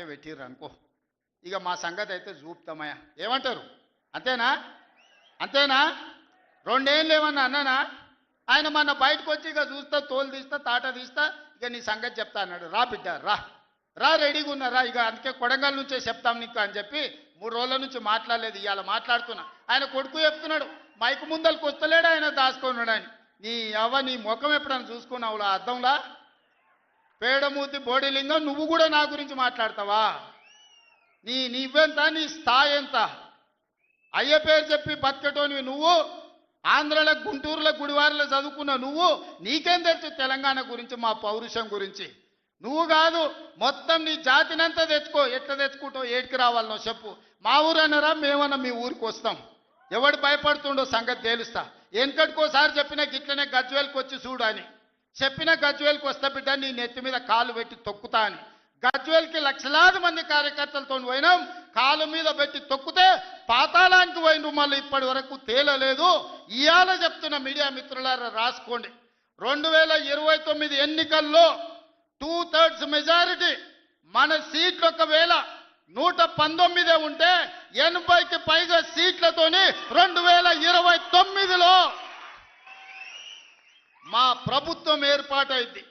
బాకే పెట్టిర్రు అనుకో. ఇక మా సంగతి అయితే చూపుతామయ్యా. ఏమంటారు? అంతేనా? అంతేనా? రెండేళ్ళు ఏమన్నా అన్నానా? ఆయన మన బయటకు వచ్చి ఇక చూస్తా తోలు తీస్తా తాట తీస్తా ఇక నీ సంగతి చెప్తా అన్నాడు. రా బిడ్డ రా. రా రెడీగా ఉన్నారా ఇక అందుకే కొడంగల్ నుంచే చెప్తాం నీకు అని చెప్పి మూడు రోజుల నుంచి మాట్లాడలేదు ఇవాళ మాట్లాడుతున్నా. ఆయన కొడుకు చెప్తున్నాడు మైకు ముందలకు వస్తలేడు ఆయన దాచుకున్నాడు ఆయన. నీ అవ్వ నీ ముఖం ఎప్పుడైనా చూసుకున్నావులా అర్థంలా పేడమూతి బోడిలింగం నువ్వు కూడా నా గురించి మాట్లాడతావా? నీ నీవెంత నీ స్థాయి ఎంత? అయ్య పేరు చెప్పి బతకటోనివి నువ్వు? ఆంధ్రలో గుంటూరులో గుడివారిలో చదువుకున్న నువ్వు? నీకేం తెలుసు తెలంగాణ గురించి మా పౌరుషం గురించి? నువ్వు కాదు మొత్తం నీ జాతినంతా తెచ్చుకో. ఎట్లా తెచ్చుకుంటావు ఏడికి రావాలనో చెప్పు. మా ఊరు అన్నారా మేమన్నా మీ ఊరికి వస్తాం. ఎవడు భయపడుతుండో సంగతి తేలుస్తా. వెనకటికోసారి చెప్పినా గిట్లనే గజ్వేల్కి వచ్చి చూడు అని. చెప్పిన గజ్వేల్కి వస్తా బిడ్డ నీ నెత్తి మీద కాలు పెట్టి తొక్కుతా అని. గజ్వేల్కి లక్షలాది మంది కార్యకర్తలతో పోయినాం. కాలు మీద పెట్టి తొక్కితే పాతాళానికి పోయినరు మళ్ళీ ఇప్పటి వరకు తేలలేదు. ఇవాళ చెప్తున్న మీడియా మిత్రులారా రాసుకోండి. రెండు వేల ఇరవై తొమ్మిది ఎన్నికల్లో టూ థర్డ్స్ మెజారిటీ మన సీట్లు ఒకవేళ నూట పంతొమ్మిదే ఉంటే ఎనభైకి పైగా సీట్లతోని రెండు వేల ఇరవై తొమ్మిదిలో మా ప్రభుత్వం ఏర్పాటైంది.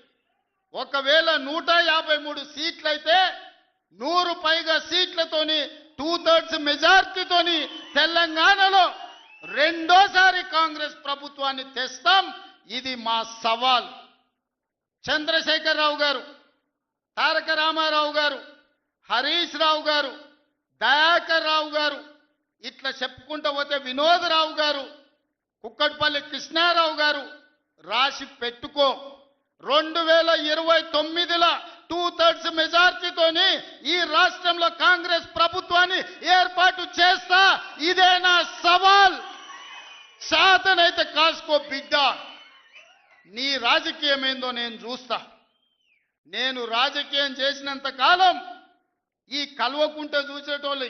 ఒకవేళ నూట యాభై మూడు సీట్లయితే నూరు పైగా సీట్లతోని టూ థర్డ్స్ మెజార్టీతోని తెలంగాణలో రెండోసారి కాంగ్రెస్ ప్రభుత్వాన్ని తెస్తాం. ఇది మా సవాల్. చంద్రశేఖరరావు గారు తారక రామారావు గారు హరీష్ రావు గారు దయాకర్ రావు గారు ఇట్లా చెప్పుకుంటూ పోతే వినోదరావు గారు కుక్కట్పల్లి కృష్ణారావు గారు రాసి పెట్టుకో. రెండు వేల ఇరవై తొమ్మిదిలో టూ థర్డ్స్ మెజార్టీతోని ఈ రాష్ట్రంలో కాంగ్రెస్ ప్రభుత్వాన్ని ఏర్పాటు చేస్తా. ఇదే నా సవాల్. శాతనైతే కాసుకో బిడ్డ. నీ రాజకీయం ఏందో నేను చూస్తా. నేను రాజకీయం చేసినంత కాలం ఈ కల్వకుంట చూసేటోళ్ళు.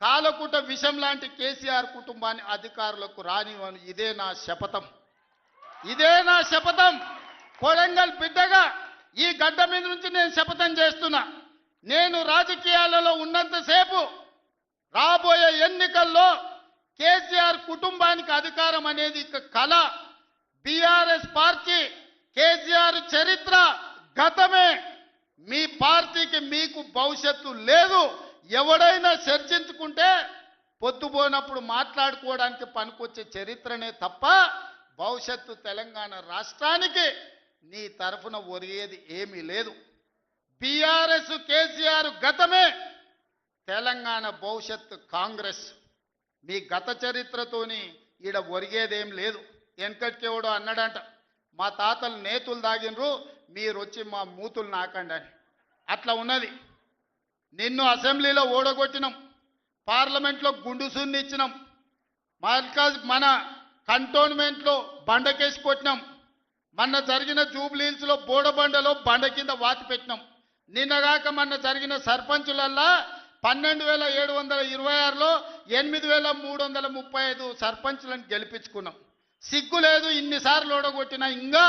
కాలకుంట విషం లాంటి కేసీఆర్ కుటుంబాన్ని అధికారులకు రానివ్వను. ఇదే నా శపథం. ఇదే నా శపథం. కొడంగల్ బిడ్డగా ఈ గడ్డ మీద నుంచి నేను శపథం చేస్తున్నా. నేను రాజకీయాలలో ఉన్నంతసేపు రాబోయే ఎన్నికల్లో కేసీఆర్ కుటుంబానికి అధికారం అనేది ఇక కళ బీఆర్ఎస్ పార్టీ కేసీఆర్ చరిత్ర గతమే. మీ పార్టీకి మీకు భవిష్యత్తు లేదు. ఎవడైనా చర్చించుకుంటే పొద్దుపోనప్పుడు మాట్లాడుకోవడానికి పనికొచ్చే చరిత్రనే తప్ప భవిష్యత్తు తెలంగాణ రాష్ట్రానికి నీ తరఫున ఒరిగేది ఏమీ లేదు. బీఆర్ఎస్ కేసీఆర్ గతమే తెలంగాణ భవిష్యత్తు కాంగ్రెస్. మీ గత చరిత్రతోని ఈడ ఒరిగేదేం లేదు. వెనకటికెవడో అన్నాడంట మా తాతలు నేతులు దాగినరు మీరు వచ్చి మా మూతులు నాకండి అని. అట్లా ఉన్నది. నిన్ను అసెంబ్లీలో ఓడగొట్టినాం పార్లమెంట్లో గుండు ఇచ్చినాం. మన కంటోన్మెంట్లో బండకేసి కొట్టినాం. మొన్న జరిగిన జూబ్లీహిల్స్లో బోడబండలో బండ కింద వాతి పెట్టినాం. నిన్నగాక మొన్న జరిగిన సర్పంచులల్లా పన్నెండు వేల ఏడు వందల ఇరవై ఆరులో ఎనిమిది వేల మూడు వందల ముప్పై ఐదు సర్పంచులను గెలిపించుకున్నాం. సిగ్గు లేదు ఇన్నిసార్లు ఓడగొట్టినా ఇంకా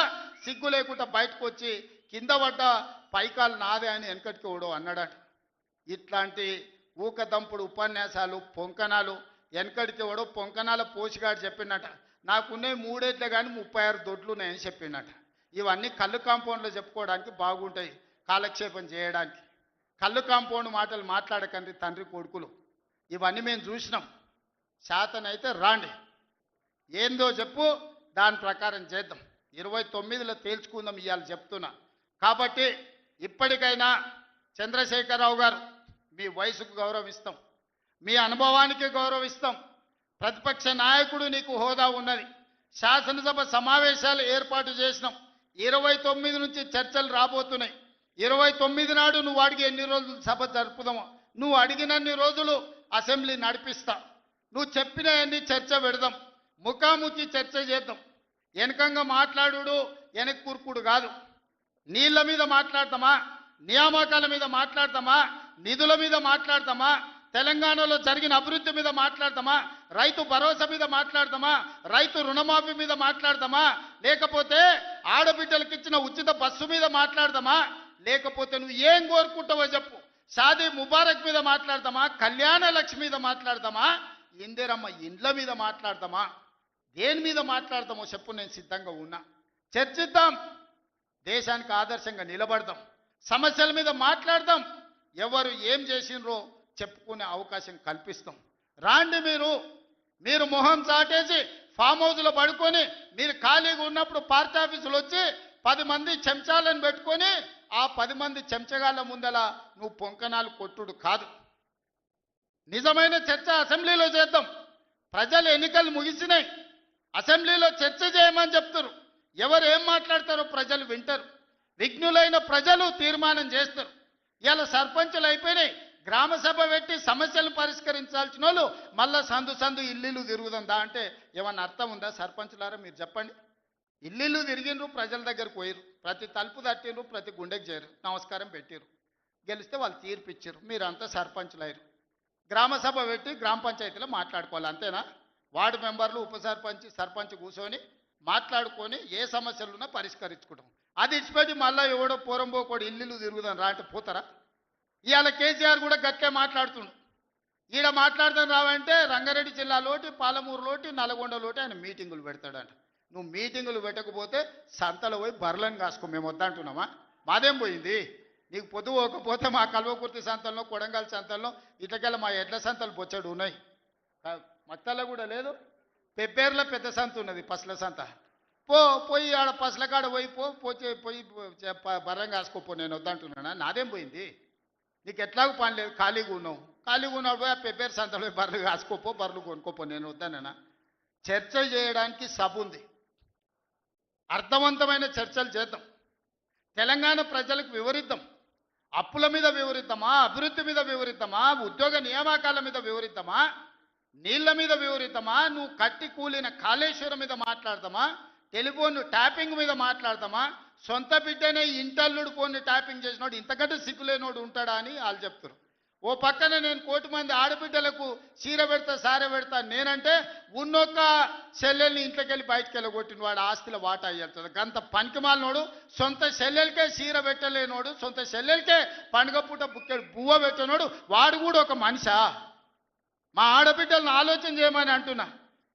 సిగ్గు లేకుండా బయటకు వచ్చి కింద పడ్డ పైకాలు నాదే అని వెనకటికి ఓడో అన్నాడట. ఇట్లాంటి ఊకదంపుడు ఉపన్యాసాలు పొంకణాలు వెనకడికి వాడు పొంకనాల పోసిగాడు చెప్పిండట. నాకున్నాయి మూడేట్లే కానీ ముప్పై ఆరు దొడ్లు ఉన్నాయని చెప్పిండట. ఇవన్నీ కళ్ళు కాంపౌండ్లో చెప్పుకోవడానికి బాగుంటాయి కాలక్షేపం చేయడానికి. కళ్ళు కాంపౌండ్ మాటలు మాట్లాడకండి తండ్రి కొడుకులు. ఇవన్నీ మేము చూసినాం. శాతనైతే రాండి. ఏందో చెప్పు దాని ప్రకారం చేద్దాం. ఇరవై తొమ్మిదిలో తేల్చుకుందాం ఇవాళ చెప్తున్నా. కాబట్టి ఇప్పటికైనా చంద్రశేఖరరావు గారు మీ వయసుకు గౌరవిస్తాం. మీ అనుభవానికి గౌరవిస్తాం. ప్రతిపక్ష నాయకుడు నీకు హోదా ఉన్నది. శాసనసభ సమావేశాలు ఏర్పాటు చేసినాం. ఇరవై తొమ్మిది నుంచి చర్చలు రాబోతున్నాయి. ఇరవై తొమ్మిది నాడు నువ్వు అడిగి ఎన్ని రోజులు సభ జరుపుదామో నువ్వు అడిగినన్ని రోజులు అసెంబ్లీ నడిపిస్తా. నువ్వు చెప్పిన అన్ని చర్చ పెడదాం. ముఖాముఖి చర్చ చేద్దాం. వెనకంగా మాట్లాడు వెనక కూర్పుడు కాదు. నీళ్ళ మీద మాట్లాడతామా? నియామకాల మీద మాట్లాడతామా? నిధుల మీద మాట్లాడతామా? తెలంగాణలో జరిగిన అభివృద్ధి మీద మాట్లాడతామా? రైతు భరోసా మీద మాట్లాడతామా? రైతు రుణమాఫీ మీద మాట్లాడతామా? లేకపోతే ఆడబిడ్డలకు ఇచ్చిన ఉచిత బస్సు మీద మాట్లాడతామా? లేకపోతే నువ్వు ఏం కోరుకుంటావో చెప్పు. షాదీ ముబారక్ మీద మాట్లాడదామా కళ్యాణ లక్ష్మి మీద మాట్లాడదామా ఇందిరమ్మ ఇండ్ల మీద మాట్లాడదామా దేని మీద మాట్లాడదామో చెప్పు నేను సిద్ధంగా ఉన్నా. చర్చిద్దాం. దేశానికి ఆదర్శంగా నిలబడదాం. సమస్యల మీద మాట్లాడదాం. ఎవరు ఏం చేసినరో చెప్పుకునే అవకాశం కల్పిస్తాం. రాండి మీరు. మీరు మొహం చాటేసి ఫామ్ హౌస్లో పడుకొని మీరు ఖాళీగా ఉన్నప్పుడు పార్టీ ఆఫీసులు వచ్చి పది మంది చెంచాలను పెట్టుకొని ఆ పది మంది చెంచగాళ్ళ ముందల నువ్వు పొంకనాలు కొట్టుడు కాదు. నిజమైన చర్చ అసెంబ్లీలో చేద్దాం. ప్రజలు ఎన్నికలు ముగిసినాయి. అసెంబ్లీలో చర్చ చేయమని చెప్తారు. ఎవరు ఏం మాట్లాడతారో ప్రజలు వింటారు. విఘ్నులైన ప్రజలు తీర్మానం చేస్తారు. ఇలా సర్పంచులు అయిపోయినాయి. గ్రామ సభ పెట్టి సమస్యలు పరిష్కరించాల్సిన వాళ్ళు మళ్ళా సందు సందు ఇల్లు తిరుగుతుందా అంటే ఏమన్నా అర్థం ఉందా? సర్పంచ్లారా మీరు చెప్పండి. ఇల్లు తిరిగిండ్రు ప్రజల దగ్గరకు పోయిరు ప్రతి తలుపు తట్టిండ్రు ప్రతి గుండెకి చేరు నమస్కారం పెట్టిరు గెలిస్తే వాళ్ళు తీర్పు ఇచ్చారు మీరంతా సర్పంచులయ్యారు గ్రామ సభ పెట్టి గ్రామ పంచాయతీలో మాట్లాడుకోవాలి అంతేనా? వార్డు మెంబర్లు ఉప సర్పంచ్ సర్పంచ్ కూర్చొని మాట్లాడుకొని ఏ సమస్యలున్నా పరిష్కరించుకుంటాం. అది ఇచ్చిపెట్టి మళ్ళీ ఎవడో పోరంబోకోడు ఇల్లు తిరుగుదాం రా అంటే పోతారా? ఇవాళ కేసీఆర్ కూడా గట్టే మాట్లాడుతుండు. ఈడ మాట్లాడుతాను రావంటే రంగారెడ్డి జిల్లాలోటి పాలమూరులోటి నల్గొండలోటి ఆయన మీటింగులు పెడతాడంట. నువ్వు మీటింగులు పెట్టకపోతే సంతలో పోయి బర్లను కాసుకో మేము వద్దంటున్నామా? మాదేం పోయింది? నీకు పొద్దు పోకపోతే మా కల్వకుర్తి సంతల్లో కొడంగల్ సంతల్లో ఇట్లకెళ్ళ మా ఎడ్ల సంతలు బొచ్చడు ఉన్నాయి. మత్తల్లో కూడా లేదు. పెబ్బేర్లో పెద్ద సంత ఉన్నది పసల సంత. పో పోయి ఆడ పసలకాడ పోయి పో పోతే పోయి పో- బర్రం కాసుకోపో నేను వద్దంటున్నానా? నాదేం పోయింది? నీకు ఎట్లాగూ పని లేదు ఖాళీగా ఉన్నావు. ఖాళీగా ఉన్నాడు పోయి ఆ సంతలో బర్రెలు కాసుకోపో బర్రెలు కొనుక్కోపో నేను వద్దానన్నా చర్చ చేయడానికి సభ ఉంది. అర్థవంతమైన చర్చలు చేద్దాం. తెలంగాణ ప్రజలకు వివరిద్దాం. అప్పుల మీద వివరిద్దామా? అభివృద్ధి మీద వివరిద్దామా? ఉద్యోగ నియామకాల మీద వివరిద్దామా? నీళ్ళ మీద వివరిద్దామా? నువ్వు కట్టి కూలిన కాళేశ్వరం మీద మాట్లాడదామా? టెలిఫోన్ ట్యాపింగ్ మీద మాట్లాడదామా? సొంత బిడ్డనే ఇంటల్లుడు పోని ట్యాపింగ్ చేసినోడు ఇంతకంటే సిగ్గులేనోడు ఉంటాడా అని వాళ్ళు చెప్తారు ఓ పక్కన నేను కోటి మంది ఆడబిడ్డలకు చీర పెడతా సార పెడతా నేనంటే ఉన్నొక్క చెల్లెల్ని ఇంట్లోకెళ్ళి బయటకు వెళ్ళగొట్టిన వాడు ఆస్తుల వాటా అయ్యేస్తుంది గంత పనికిమాలినోడు సొంత సెల్లెలకే చీర పెట్టలేనోడు సొంత సెల్లెలకే పండుగ పూట బుక్కెడు బువ్వ పెట్టనోడు వాడు కూడా ఒక మనిషా? మా ఆడబిడ్డలను ఆలోచన చేయమని అంటున్నా.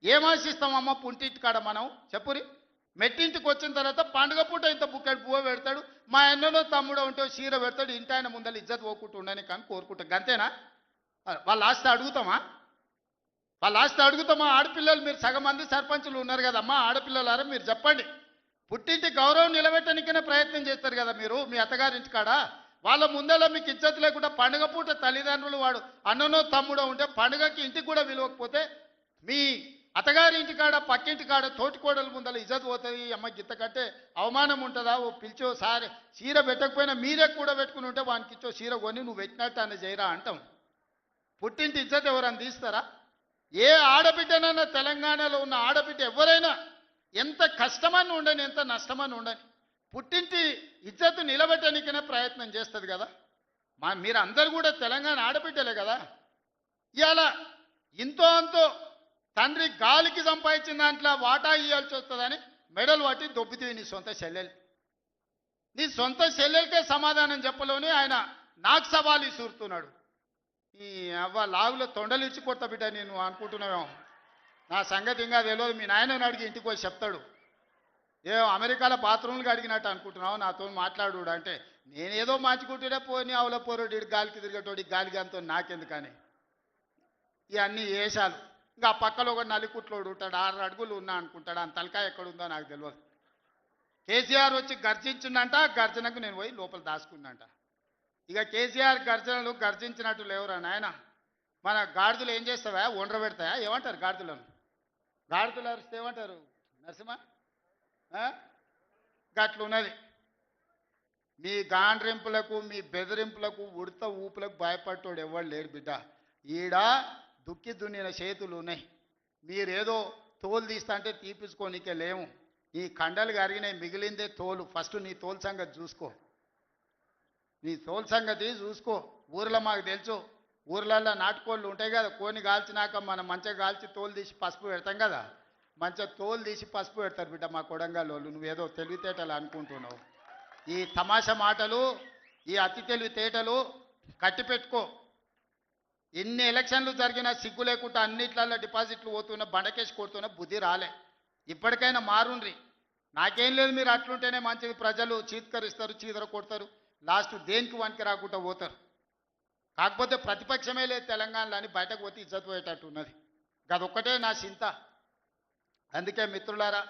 ఏం ఆశిస్తామమ్మ పుంటింటి కాడ మనం? చెప్పురి. మెట్టింటికి వచ్చిన తర్వాత పండుగ పూట ఇంత బుక్కడి పువ్వు పెడతాడు. మా అన్నలో తమ్ముడు ఉంటే చీర పెడతాడు. ఇంటి ఆయన ముందర ఇజ్జత్ పోకుండా ఉండని కానీ కోరుకుంటాం అంతేనా వాళ్ళ ఆస్తి అడుగుతామా? వాళ్ళ ఆస్తి అడుగుతామా? ఆడపిల్లలు మీరు సగం మంది సర్పంచులు ఉన్నారు కదమ్మా ఆడపిల్లలారా మీరు చెప్పండి. పుట్టింటి గౌరవం నిలబెట్టడానికైనా ప్రయత్నం చేస్తారు కదా మీరు మీ అత్తగారింటి కాడ? వాళ్ళ ముందర మీకు ఇజ్జత్ లేకుండా పండుగ పూట తల్లిదండ్రులు వాడు అన్ననో తమ్ముడో ఉంటే పండుగకి ఇంటికి కూడా విలువకపోతే మీ అత్తగారి కాడ పక్కింటి కాడ తోటికోడల ముందర ఇజ్జత్ పోతుంది అమ్మ గిత్త కంటే అవమానం ఉంటుందా? ఓ పిలిచో సారి చీర పెట్టకపోయినా మీరే కూడా పెట్టుకుని ఉంటే వానికి ఇచ్చో చీర కొని నువ్వు పెట్టినట్టు అని జైరా అంటాం. పుట్టింటి ఇజ్జత్ ఎవరైనా తీస్తారా? ఏ ఆడబిడ్డనైనా తెలంగాణలో ఉన్న ఆడబిడ్డ ఎవరైనా ఎంత కష్టమని ఉండని ఎంత నష్టమని ఉండని పుట్టింటి ఇజ్జత్ నిలబెట్టడానికైనా ప్రయత్నం చేస్తుంది కదా? మా మీరు అందరు కూడా తెలంగాణ ఆడబిడ్డలే కదా? ఇవాళ ఇంతో అంతో తండ్రి గాలికి సంపాదించిన దాంట్లో వాటా ఇవ్వాల్సి వస్తుందని మెడలు పట్టి దొబ్బితే నీ సొంత చెల్లెలు. నీ సొంత చెల్లెలకే సమాధానం చెప్పలోని ఆయన నాకు సవాలు ఇసురుతున్నాడు ఈ అవ్వ లాగులో తొండలు ఇచ్చి బిడ్డ నేను అనుకుంటున్నావేమో. నా సంగతి ఇంకా తెలియదు. మీ నాయనని అడిగి ఇంటికి వచ్చి చెప్తాడు. ఏ అమెరికాలో బాత్రూమ్లకు అడిగినట్టు అనుకుంటున్నావు? నాతో మాట్లాడు అంటే నేనేదో మార్చుకుంటుండే పోని అవల పోరోడు గాలికి తిరిగేటోడి గాలికి అంతో నాకెందుకని. ఇవన్నీ వేషాలు ఇంకా ఆ పక్కలో ఒక నలికుట్లోడు ఉంటాడు ఆరు అడుగులు ఉన్నా అనుకుంటాడు ఆ తలకాయ ఎక్కడ ఉందో నాకు తెలియదు కేసీఆర్ వచ్చి గర్జించిందంట గర్జనకు నేను పోయి లోపల దాచుకున్నంట. ఇక కేసీఆర్ గర్జనలు గర్జించినట్టు లేవురా నాయన. మన గాడిదలు ఏం చేస్తావా? ఒండ్ర పెడతాయా? ఏమంటారు గాడిదలను? గాడిదలు అరిస్తే ఏమంటారు? నరసింహ? గట్లున్నది మీ గాండ్రింపులకు మీ బెదిరింపులకు ఉడత ఊపులకు భయపడ్డాడు ఎవడు లేడు బిడ్డ. ఈడ దుక్కి దున్నిన చేతులు ఉన్నాయి. మీరేదో తోలు తీస్తా అంటే తీపించుకోనికే లేము ఈ కండలు కరిగినాయి మిగిలిందే తోలు. ఫస్ట్ నీ తోలు సంగతి చూసుకో. నీ తోలు సంగతి చూసుకో. ఊర్లో మాకు తెలుసు ఊర్లలో నాటుకోళ్ళు ఉంటాయి కదా కోని కాల్చినాక మనం మంచిగా కాల్చి తోలు తీసి పసుపు పెడతాం కదా. మంచిగా తోలు తీసి పసుపు పెడతారు బిడ్డ మా కొడంగల్ వాళ్ళు నువ్వేదో తెలివితేటలు అనుకుంటున్నావు. ఈ తమాషా మాటలు ఈ అతి తెలివితేటలు కట్టి పెట్టుకో ఎన్ని ఎలక్షన్లు జరిగినా సిగ్గు లేకుండా అన్నిట్లలో డిపాజిట్లు పోతున్నా బండకేసి కొడుతున్నా బుద్ధి రాలే. ఇప్పటికైనా మారుండ్రి. నాకేం లేదు మీరు అట్లుంటేనే మంచిది. ప్రజలు చీత్కరిస్తారు చీదర కొడతారు. లాస్ట్ దేనికి వనికి రాకుండా పోతారు. కాకపోతే ప్రతిపక్షమే లేదు తెలంగాణలో అని బయటకు పోతే ఇజ్జత్ పోయేటట్టు ఉన్నది. గదొక్కటే నా చింత. అందుకే మిత్రులారా